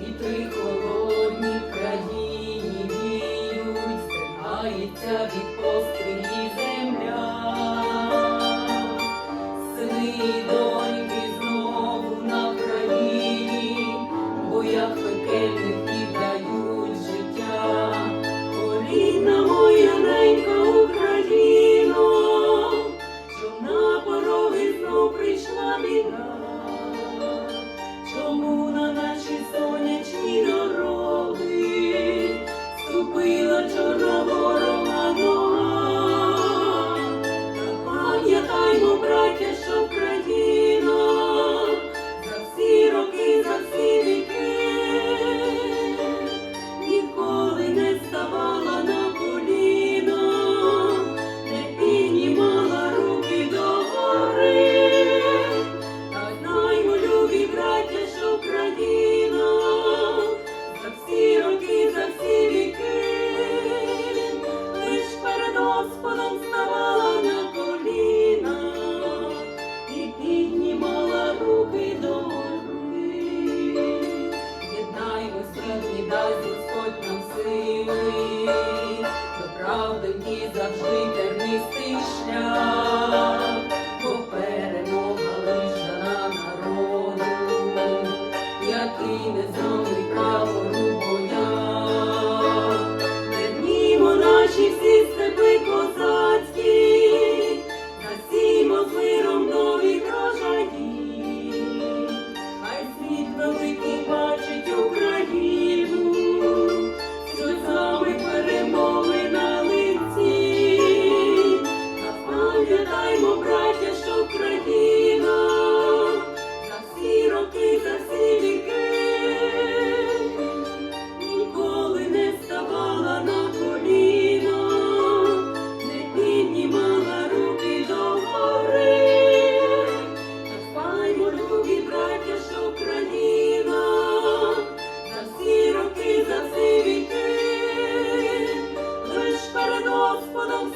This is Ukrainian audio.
вітри холодні в країні віють, стигається від. Завжди тернистий шлях. Господом